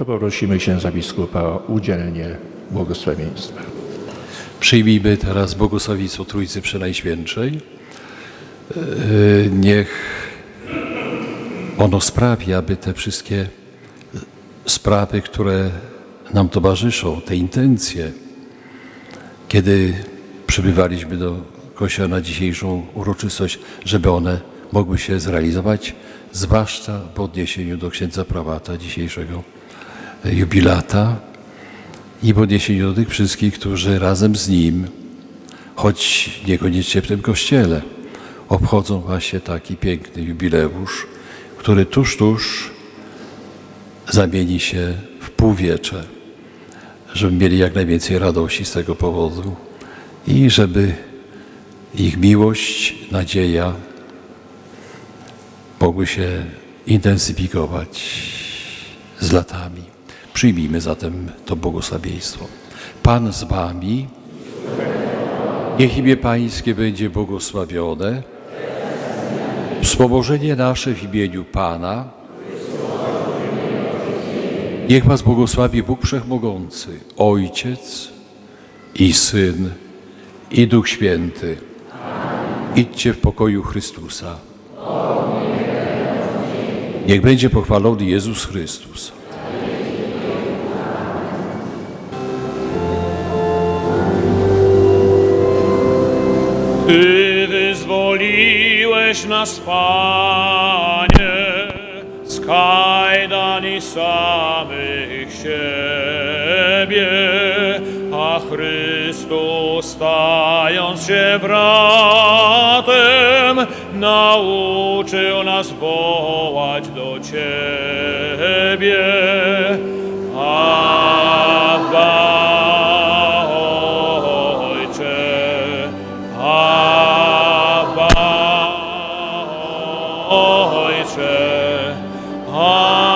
to poprosimy księdza biskupa o udzielenie błogosławieństwa. Przyjmijmy teraz błogosławieństwo Trójcy Przenajświętszej. Yy, Niech ono sprawi, aby te wszystkie sprawy, które nam towarzyszą, te intencje, kiedy przybywaliśmy do Kościoła na dzisiejszą uroczystość, żeby one mogły się zrealizować, zwłaszcza w odniesieniu do księdza prawata dzisiejszego jubilata i w odniesieniu do tych wszystkich, którzy razem z nim, choć niekoniecznie w tym kościele, obchodzą właśnie taki piękny jubileusz, który tuż, tuż zamieni się w półwiecze, żeby mieli jak najwięcej radości z tego powodu i żeby ich miłość, nadzieja mogły się intensyfikować z latami. Przyjmijmy zatem to błogosławieństwo. Pan z wami. Niech imię Pańskie będzie błogosławione. Wspomożenie nasze w imieniu Pana. Niech Was błogosławi Bóg Wszechmogący, Ojciec i Syn i Duch Święty. Idźcie w pokoju Chrystusa. Niech będzie pochwalony Jezus Chrystus. Ty wyzwoliłeś nas, Panie, z kajdani samych siebie, a Chrystus, stając się bratem, nauczył nas wołać do Ciebie. Отче. Амінь.